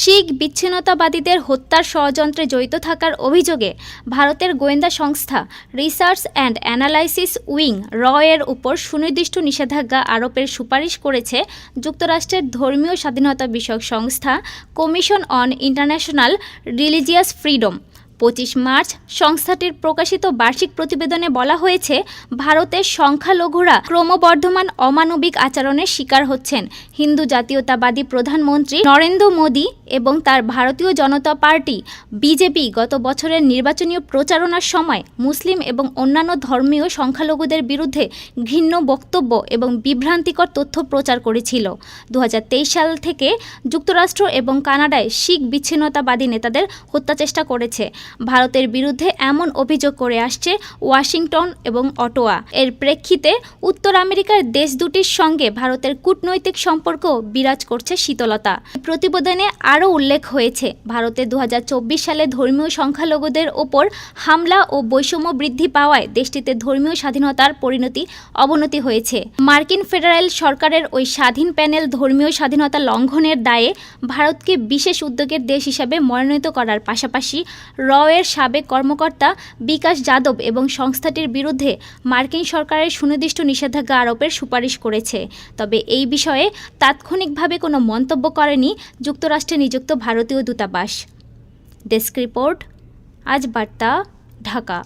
শিখ বিচ্ছিন্নতাবাদীদের হত্যার ষড়যন্ত্রে জড়িত থাকার অভিযোগে ভারতের গোয়েন্দা সংস্থা রিসার্চ অ্যান্ড অ্যানালাইসিস উইং র এর উপর সুনির্দিষ্ট নিষেধাজ্ঞা আরোপের সুপারিশ করেছে যুক্তরাষ্ট্রের ধর্মীয় স্বাধীনতা বিষয়ক সংস্থা commission on international religious freedom. পঁচিশ মার্চ সংস্থাটির প্রকাশিত বার্ষিক প্রতিবেদনে বলা হয়েছে, ভারতের সংখ্যালঘুরা ক্রমবর্ধমান অমানবিক আচরণের শিকার হচ্ছেন। হিন্দু জাতীয়তাবাদী প্রধানমন্ত্রী নরেন্দ্র মোদী এবং তার ভারতীয় জনতা পার্টি বিজেপি গত বছরের নির্বাচনীয় প্রচারণার সময় মুসলিম এবং অন্যান্য ধর্মীয় সংখ্যালঘুদের বিরুদ্ধে ঘৃণ্য বক্তব্য এবং বিভ্রান্তিকর তথ্য প্রচার করেছিল। দু হাজার তেইশ সাল থেকে যুক্তরাষ্ট্র এবং কানাডায় শিখ বিচ্ছিন্নতাবাদী নেতাদের হত্যাচেষ্টা করেছে। ভারতের বিরুদ্ধে এমন অভিযোগ করে আসছে ওয়াশিংটন এবং অটোয়া। এর প্রেক্ষিতে উত্তর আমেরিকার দেশ দুটির সঙ্গে ভারতের কূটনৈতিক সম্পর্ক বিরাজ করছে শীতলতা। প্রতিবেদনে আরও উল্লেখ হয়েছে, ভারতে দু হাজার চব্বিশ সালে ধর্মীয় সংখ্যালঘুদের ওপর হামলা ও বৈষম্য বৃদ্ধি পাওয়ায় দেশটিতে ধর্মীয় স্বাধীনতার পরিণতি অবনতি হয়েছে। মার্কিন ফেডারেল সরকারের ওই স্বাধীন প্যানেল ধর্মীয় স্বাধীনতা লঙ্ঘনের দায়ে ভারতকে বিশেষ উদ্যোগের দেশ হিসাবে মনোনীত করার পাশাপাশি র এর সাবেক কর্মকর্তা বিকাশ যাদব এবং সংস্থাটির বিরুদ্ধে মার্কিন সরকারের সুনির্দিষ্ট নিষেধাজ্ঞা আরোপের সুপারিশ করেছে। তবে এই বিষয়ে তাৎক্ষণিকভাবে কোনো মন্তব্য করেনি যুক্তরাষ্ট্রে নিযুক্ত ভারতীয় দূতাবাস। ডেস্ক রিপোর্ট আজ বার্তা ঢাকা।